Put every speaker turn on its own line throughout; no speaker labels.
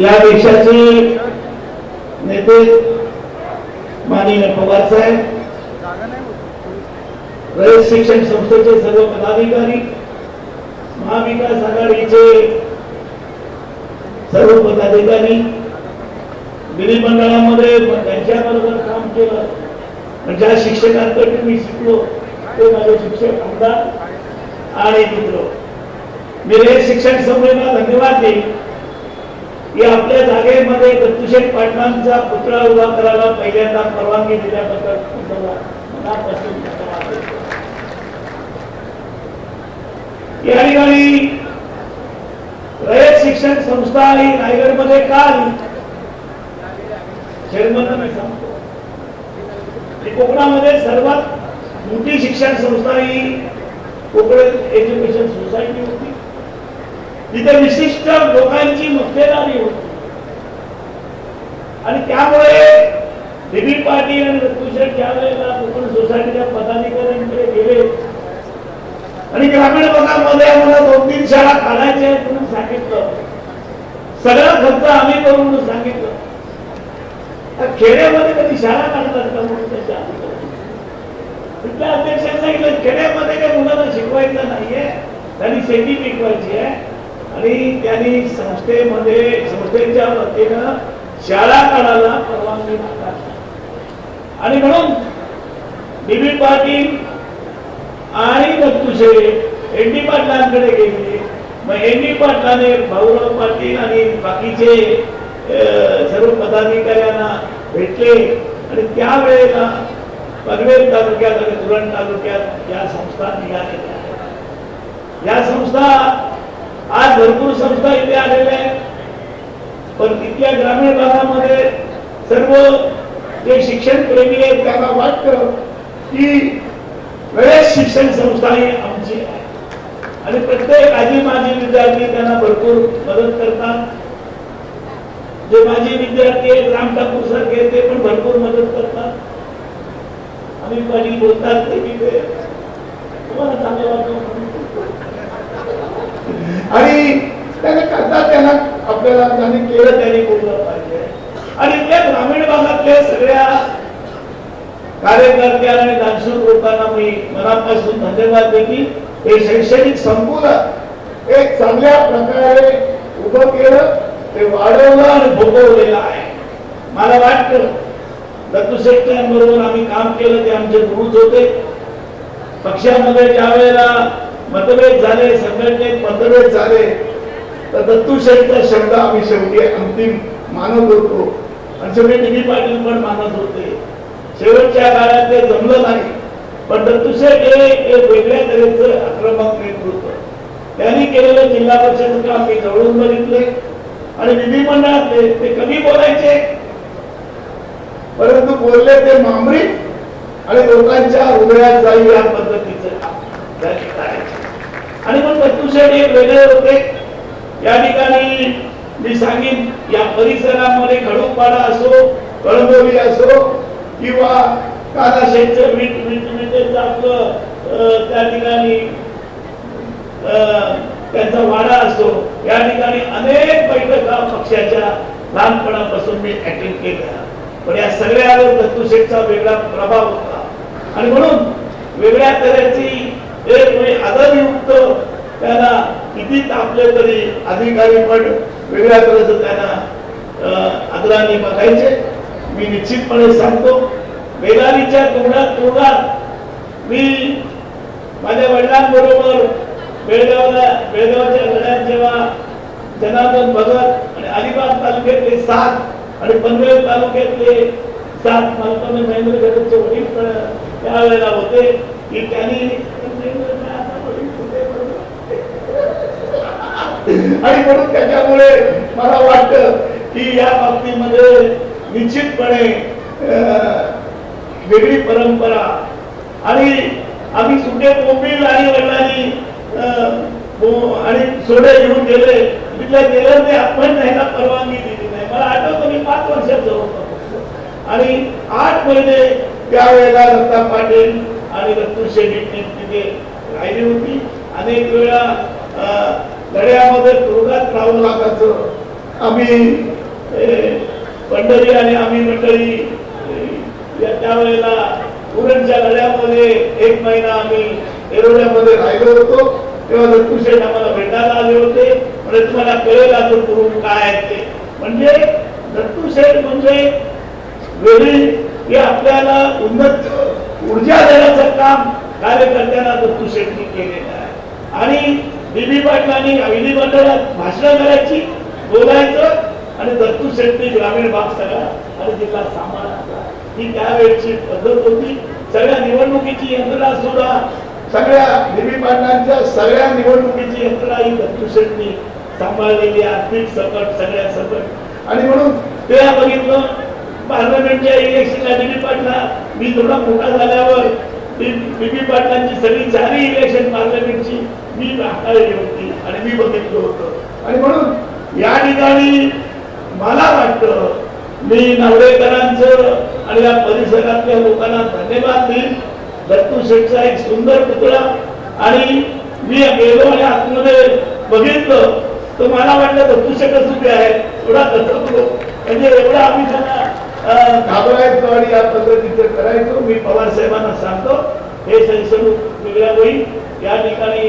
या देशाचे नेते माननीय पवार साहेब रयत शिक्षण संस्थेचे सर्व पदाधिकारी महाविकास आघाडीचे सर्व पदाधिकारी विधिमंडळामध्ये त्यांच्याबरोबर काम केलं. पण ज्या शिक्षकांकडे मी शिकलो ते माझे शिक्षक आमदार आणि मित्र. मी रयत शिक्षण संस्थेला धन्यवाद देईन. की आपल्या जागेमध्ये दत्तूशेठ पाटलांचा पुतळा उभा करायला पहिल्यांदा परवानगी दिल्याबद्दल मनापासून या ठिकाणी रयत शिक्षण संस्था ही रायगडमध्ये का आली? सांगतो. कोकणामध्ये सर्वात मोठी शिक्षण संस्था ही कोकण एज्युकेशन सोसायटी होती. तिथे विशिष्ट लोकांची मक्तेदारी होती. आणि त्यामुळे बीबी पाटील आणि रत्नशेठ ज्या वेळेला कोकण सोसायटीच्या पदाधिकाऱ्यांकडे गेले आणि ग्रामीण भागामध्ये आम्हाला दोन तीन शाळा काढायच्या आहेत म्हणून सांगितलं. सगळा खर्च आम्ही करू म्हणून सांगितलं. खेड्यामध्ये कधी शाळा काढतात का म्हणून त्याच्या तिथल्या अध्यक्षांनी सांगितलं खेड्यामध्ये काही मुलांना शिकवायचं नाहीये त्यांनी शेती पिकवायची आहे. आणि त्यांनी संस्थेमध्ये संस्थेच्या वतीनं शाळा काढायला परवानगी मागावी. आणि म्हणून बीबी पाटील आणि दत्तुशे एन डी पाटलांकडे गेले. मग एन डी पाटलाने भाऊराव पाटील आणि बाकीचे अं, सर्व पदाधिकाऱ्यांना भेटले. आणि त्यावेळेला पनवेल तालुक्यात आणि धुरण तालुक्यात या संस्था निघालेल्या या संस्था आज भरपूर संस्था इथे आलेल्या आहेत. पण तिथल्या ग्रामीण भागामध्ये सर्व जे शिक्षण प्रेमी आहेत त्यांना वाटत की बरेच शिक्षण संस्था ही आमची आहे. आणि प्रत्येक आजी माजी विद्यार्थी त्यांना भरपूर मदत करतात. जे माजी विद्यार्थी आहेत राम ठाकूर सारखे ते पण भरपूर मदत करतात. आम्ही पाणी बोलतात ते. तुम्हाला चांगलं वाटतं म्हणून. आणि त्याने करता त्यांना आपल्याला त्यांनी केलं त्यांनी बोललं पाहिजे. आणि त्या ग्रामीण भागातल्या सगळ्या कार्यकर्त्या आणि दानशूर लोकांना मी मनापासून धन्यवाद देते. हे शैक्षणिक संकुल एक चांगल्या प्रकारे उभं केलं ते वाढवलं आणि भोगवलेलं आहे. मला वाटतं दत्तुशेट्ट्यांबरोबर आम्ही काम केलं ते आमचे गुरुच होते. पक्षामध्ये ज्या वेळेला मतभेद झाले संघटनेत मतभेद झाले तर दत्तू शेठचा शब्द आम्ही शेवटी अंतिम मानत होतो. आणि शेवटी डी पाटील पण मानत होते. शेवटच्या काळात ते जमलं नाही पण दत्तू हे एक वेगळ्या तऱ्हेचं आक्रमक नेतृत्व. त्यांनी केलेलं जिल्हा परिषद काम मी जवळून बघितले आणि विधिमंडळातले ते कमी बोलायचे. परंतु बोलले ते मामरी आणि लोकांच्या हृदयात जाईल या पद्धतीचं काम. आणि मग दत्तूशेठ एक वेगळे होते. या ठिकाणी मी सांगेन या परिसरामध्ये खडूपाडा असो कळंबोली असो किंवा कानाशेठचं मीठ मीठ मिठेचं आपलं अं, त्या ठिकाणी त्यांचा वाडा असो या ठिकाणी अनेक बैठका पक्षाच्या लहानपणापासून मी अटेंड केल्या. पण या सगळ्यावर दत्तूशेठचा वेगळा प्रभाव होता. आणि म्हणून वेगळ्या तऱ्हेची एक म्हणजे आदरयुक्त त्यांना किती तापले तरी अधिकारी पण वेगळ्या तऱ्हेचं त्यांना अं, आदराने बघायचे. मी निश्चितपणे सांगतो बेलारीच्या तोंडात तोंडात मी माझ्या वडिलांबरोबर बेळगावला बेळगावच्या लढ्यात जेव्हा जनार्दन भगत आणि अलिबाग तालुक्यातले सात आणि पनवेल तालुक्यातले सात मालकाने महेंद्र गडचे वडील पण त्यावेळेला होते. की त्यांनी आणि म्हणून त्याच्यामुळे मला वाटतं की या बाबतीमध्ये निश्चितपणे वेगळी परंपरा. आणि आम्ही सुटे कोंबील आणि वडिलांनी अं, आणि सोडे घेऊन गेले. तिथल्या गेलं आपण न्यायला परवानगी दिली नाही. मला आठवतो मी पाच वर्षात होतो आणि आठ महिने त्यावेळेला दत्ता पाटील आणि रत्तू शेट्टी तिथे राहिली होती. अनेक वेळा अं, लढ्यामध्ये तुरुंगात राहून लागायचं आम्ही ए, पंढरी आणि आम्ही मंडळी त्यावेळेला पुरणच्या लढ्यामध्ये एक महिना आम्ही एरोड्यामध्ये राहिलो होतो. तेव्हा दत्तू आम्हाला भेटायला आले होते. म्हणजे तुम्हाला कळेल अजून तुरुंग काय आहे ते. म्हणजे दत्तू म्हणजे वेळी हे आपल्याला उन्नत ऊर्जा देण्याचं काम कार्यकर्त्यांना दत्तू शेट्टी केलेलं आहे. आणि बीबी पाटलांनी विधी मंडळात भाषण करायची बोलायचं आणि दत्तू शेट्टी ग्रामीण भाग सगळा आणि जिल्हा सांभाळायचा ही त्यावेळेची पद्धत होती. सगळ्या निवडणुकीची यंत्रणा सुद्धा सगळ्या बीबी पाटलांच्या सगळ्या निवडणुकीची यंत्रणा ही दत्तू शेट्टी सांभाळलेली आर्थिक सकट सगळ्या सकट. आणि म्हणून ते बघितलं पार्लमेंटच्या इलेक्शनला बीबी पाटला मी थोडा मोठा झाल्यावर बीबी पाटलांची सगळी झाली इलेक्शन पार्लमेंटची. मी हाताळली होती आणि मी बघितलं होतं. आणि म्हणून या ठिकाणी मला वाटतं मी नवरेकरांचं आणि या परिसरातल्या लोकांना धन्यवाद देईन. दत्तू शेठचा एक सुंदर पुतळा आणि मी गेलो आणि आतमध्ये बघितलं. तर मला वाटलं दत्तू शेठच उभे आहे एवढा दत्तलो म्हणजे एवढा आम्ही त्यांना घाबरायचो आणि या पद्धतीचं करायचो. मी पवार साहेबांना सांगतो हे संशोधन वेगळ्या होईल या ठिकाणी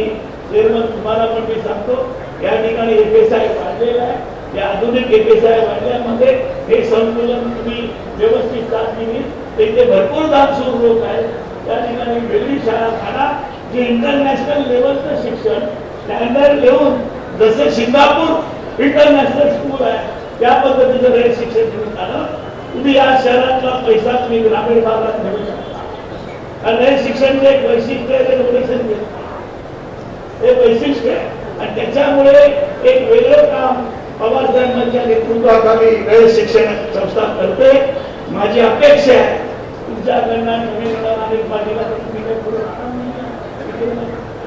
चेअरमन तुम्हाला पण मी सांगतो या ठिकाणी एफ एस आय वाढलेला आहे. या आधुनिक एफ एस आय वाढल्यामध्ये हे संतुलन तुम्ही व्यवस्थित साथ दिली त्यांचे भरपूर दाब सुरू होत आहे. त्या ठिकाणी वेगळी शाळा काढा जे इंटरनॅशनल लेवलचं शिक्षण स्टँडर्ड लेवून जसं सिंगापूर इंटरनॅशनल स्कूल आहे त्या पद्धतीचं शिक्षण घेऊन काढा तुम्ही या शहरातला पैसा तुम्ही ग्रामीण भागात घेऊ शकता. कारण रयत शिक्षणचे एक वैशिष्ट्य आहे ते डोनेशन हे वैशिष्ट्य आहे. आणि त्याच्यामुळे एक वेगळं काम पवार साहेबांच्या नेतृत्वाखाली रयत शिक्षण संस्था करते. माझी अपेक्षा आहे तुमच्याकडनं नवीन अनिल पाटील तुम्ही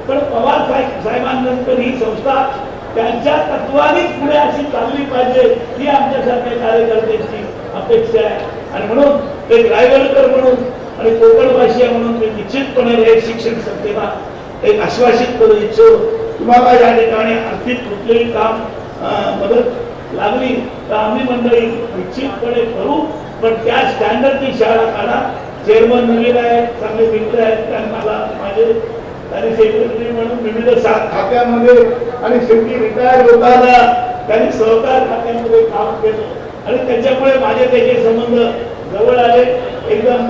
पण पवार साहेब साहेबांनंतर ही संस्था त्यांच्या तत्वानीच पुढे अशी चालली पाहिजे ही आमच्यासारख्या कार्यकर्त्यांची अपेक्षा आहे. आणि म्हणून एक रायगडकर म्हणून आणि कोकण भाषीय म्हणून मी निश्चितपणे हे शिक्षण संस्थेला एक आश्वासित करू इच्छितो. तुम्हाला या ठिकाणी आर्थिक कुठलेही काम मदत लागली तर आम्ही मंडळी निश्चितपणे करू. पण त्या स्टँडर्डची शाळा काढा. चेअरमन नवीन आहे चांगले मित्र आहेत त्यांना माझे त्यांनी सेक्रेटरी म्हणून विविध सा- खात्यामध्ये आणि शेवटी रिटायर होताना त्यांनी सहकार खात्यामध्ये काम केलं. आणि त्याच्यामुळे माझे त्याचे संबंध जवळ आले एकदम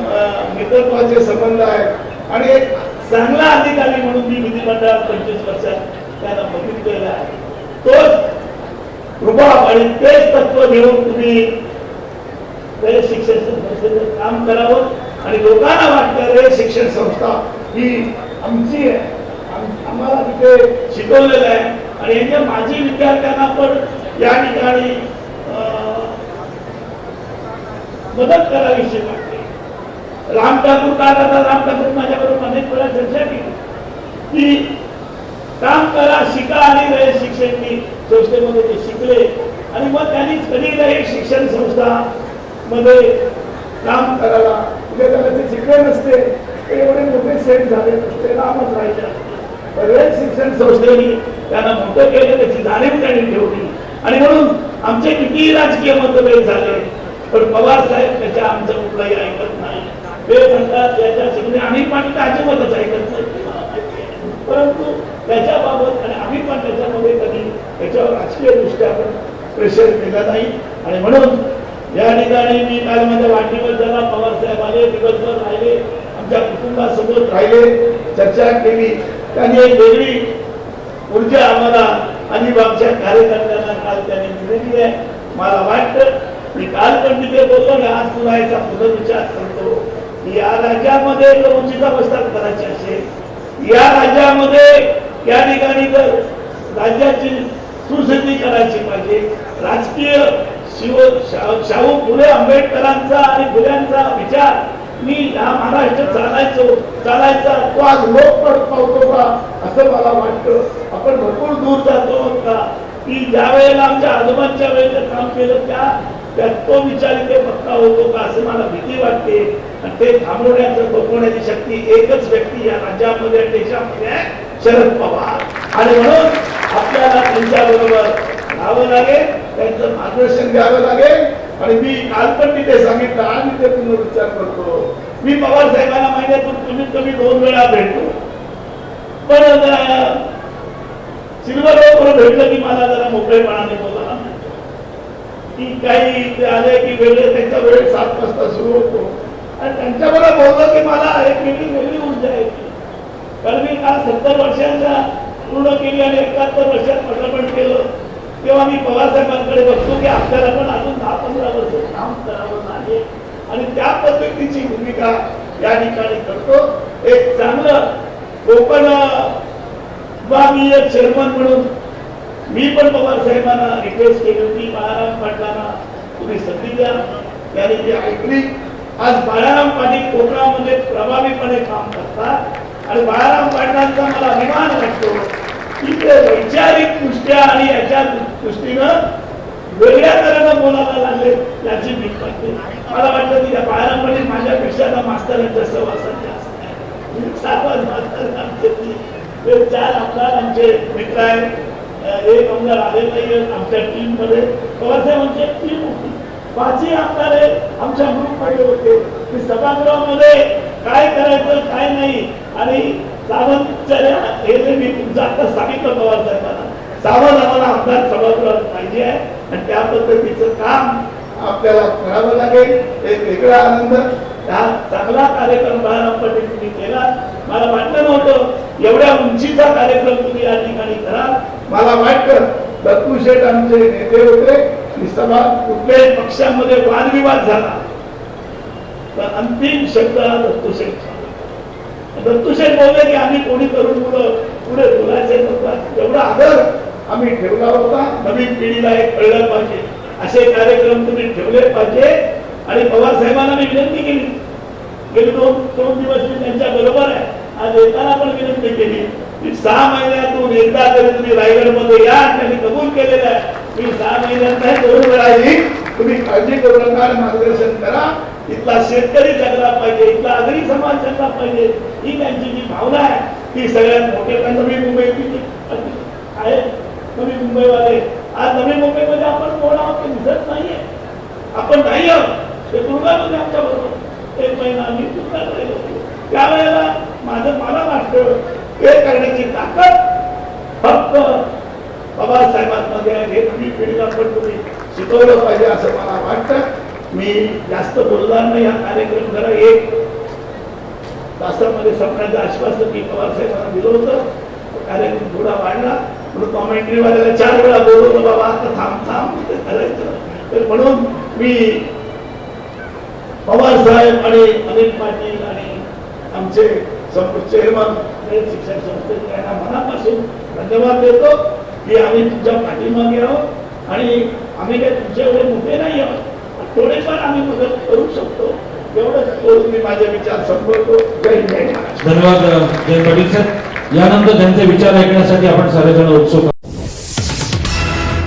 मित्रत्वाचे संबंध आहेत. आणि एक चांगला अधिकारी म्हणून मी विधिमंडळात पंचवीस वर्षात त्यांना बघितलेला आहे. तोच रुबाब आणि तेच तत्व घेऊन तुम्ही शिक्षण संस्थेचं काम करावं आणि लोकांना वाटतं रे शिक्षण संस्था ही आमची आहे. आम्हाला तिथे शिकवलेलं आहे. आणि यांच्या माजी विद्यार्थ्यांना पण या ठिकाणी मदत करावीशी वाटते राम ठाकूर काल आता राम ठाकूर माझ्याबरोबर अनेक वेळा चर्चा केली. की काम करा शिका आणि रयत शिक्षण मी संस्थेमध्ये ते शिकले. आणि मग त्यांनी कधी रयत शिक्षण संस्था मध्ये काम करायला म्हणजे त्याला ते शिकले नसते ते एवढे मोठे सेट झाले नसते रामच राहिले असते रयत शिक्षण संस्थेने त्यांना मोठं केलं त्याची जाणीव त्यांनी ठेवली. आणि म्हणून आमचे कितीही राजकीय मतभेद झाले. पण पवार साहेब त्याच्या आमचं कुठलाही ऐकत नाही. ते म्हणतात त्याच्या सगळे आम्ही पण अजिबातच ऐकत नाही. परंतु त्याच्याबाबत आणि आम्ही पण त्याच्यामध्ये कधी त्याच्यावर राजकीय दृष्ट्या आपण प्रेशर केला नाही. आणि म्हणून या ठिकाणी मी काल माझ्या वाढदिवस झाला. पवार साहेब आले दिवसभर राहिले आमच्या कुटुंबासोबत राहिले चर्चा केली. त्यांनी एक वेगळी ऊर्जा आम्हाला आणि कार्यकर्त्यांना काल त्यांनी दिलेली आहे. मला वाटतं मी काल पण तिथे बोललो ना आज तुला याचा पुनर्विचार करतो. या राज्यामध्ये जर उंचीचा प्रस्ताव करायचे असेल या राज्यामध्ये या ठिकाणी जर राज्याची सुस्थिती करायची पाहिजे. राजकीय शिव शाहू फुले आंबेडकरांचा आणि फुल्यांचा विचार मी हा महाराष्ट्र चालायचो चालायचा तो आज लोक पावतो का असं मला वाटतं. आपण भरपूर दूर जातो का? की ज्या वेळेला आमच्या आजोबांच्या वेळेला काम केलं त्या त्यात तो विचार इथे पक्का होतो का असं मला भीती वाटते. आणि ते थांबवण्याचं बघवण्याची शक्ती एकच व्यक्ती या राज्यामध्ये देशामध्ये शरद पवार. आणि म्हणून आपल्याला त्यांच्या बरोबर राहावं लागेल त्यांचं मार्गदर्शन घ्यावं लागेल. आणि मी काल पण तिथे सांगितलं आज मी ते पुनरुच्चार करतो. मी पवार साहेबांना महिन्यातून कमीत कमी दोन वेळा भेटतो पण सिल्वर भेटलं की मला जरा मोकळेपणाने बोलायला की काही इथे आले की वेगळे त्यांचा वेळ सात वाजता सुरू होतो. आणि त्यांच्याबरोबर बोललो की मला एक वेगळी वेगळी ऊर्जा येते कारण मी काल सत्तर वर्षांचा पूर्ण केली आणि एकाहत्तर वर्षात पटापट केलं. तेव्हा मी पवारसाहेबांकडे बघतो की आपल्याला पण अजून दहा पंधरा वर्ष काम करावं लागेल. आणि त्या पद्धतीची भूमिका या ठिकाणी करतो. एक चांगलं कोकण विभागीय चेअरमन म्हणून मी पण पवार साहेबांना रिक्वेस्ट केली होती बाळाराम पाटलांना. तुम्ही संधी द्या. त्याने ती ऐकली आज बाळाराम पाटील कोकणामध्ये प्रभावीपणे काम करतात. आणि बाळाराम पाटलांचा मला अभिमान वाटतो की ते वैचारिक दृष्ट्या आणि याच्या दृष्टीनं वेगळ्या तऱ्हेनं बोलायला लागले याची मी पाहते मला वाटतं की त्या बाळाराम पाटील माझ्यापेक्षा त्या मास्तरांच्या सहवासात जास्त आहे. सातवाज मास्तर आमचे चार आमदार आमचे मित्र आहेत. एक आमदार आले नाही आमच्या टीममध्ये पवारसाहेबांची टीम होती. पाचही आमदार हे आमच्या ग्रुपमध्ये होते. की सभागृहामध्ये काय करायचं काय नाही. आणि सावंतच्या हे जे मी तुमचं आता सांगितलं पवार साहेबांना सावंत आम्हाला आमदार सभागृहात पाहिजे आहे. आणि त्या पद्धतीचं काम आपल्याला करावं लागेल. एक वेगळा आनंद. हा चांगला कार्यक्रम बाळाराम पाटील केला. मला वाटलं नव्हतं एवढ्या उंचीचा कार्यक्रम तुम्ही या ठिकाणी कराल मला वाटतं दत्तू शेठ आमचे नेते होते. सभा कुठल्याही पक्षामध्ये वादविवाद झाला. तर अंतिम शब्द हा दत्तू शेठ दत्तू शेठ बोलले की आम्ही कोणी करून मुलं पुढे बोलायचे नव्हता. एवढा आदर आम्ही ठेवला होता. नवीन पिढीला एक कळलं पाहिजे. असे कार्यक्रम तुम्ही ठेवले पाहिजे. आणि पवार साहेबांना मी विनंती केली. गेले दोन दोन दिवस मी त्यांच्या बरोबर आहे. आज येताना पण विनंती केली. मी सहा महिन्यातून एकदा तरी तुम्ही रायगडमध्ये या त्यांनी कबूल केलेलं आहे मी सहा महिन्यात नाही वेळा येईल तुम्ही काळजी करू नका मार्गदर्शन करा. इथला शेतकरी जगला पाहिजे इथला आगरी समाज जगला पाहिजे ही त्यांची जी भावना आहे ती सगळ्यात मोठे पण नवी मुंबईची आहे. नवी मुंबईवाले. आज नवी मुंबईमध्ये आपण कोण आहोत ते दिसत नाहीये. आपण नाही आहोत. ते दुर्गामध्ये आमच्या बरोबर एक महिना आम्ही दुर्गात राहिलो त्यावेळेला माझं मला वाटतं ते करण्याची ताकद फक्त बाबासाहेबांमध्ये आहे. हे पिढीला पण तुम्ही शिकवलं पाहिजे असं मला वाटतं. मी जास्त बोलणार नाही. हा कार्यक्रम जरा एक तासामध्ये संपण्याचं आश्वासन मी पवार साहेबांना दिलं होतं. कार्यक्रम थोडा वाढला. म्हणून कॉमेंट्रीवाल्याला चार वेळा बोलवलं बाबा आता थांब थांब ते करायचं. तर म्हणून मी पवार साहेब आणि अनिल पाटील आणि आमचे चेअरमन शिक्षण संस्थेचे मनापासून धन्यवाद देतो की आम्ही तुमच्या पाठीमागे आहोत आणि आम्ही काही तुमच्या एवढे मोठे नाही आहोत. थोडेफार आम्ही मदत करू शकतो. एवढंच मी माझे विचार संपवतो. जय जय
धन्यवाद जय पाटील सर यानंतर त्यांचे विचार ऐकण्यासाठी आपण सर्वजण उत्सुक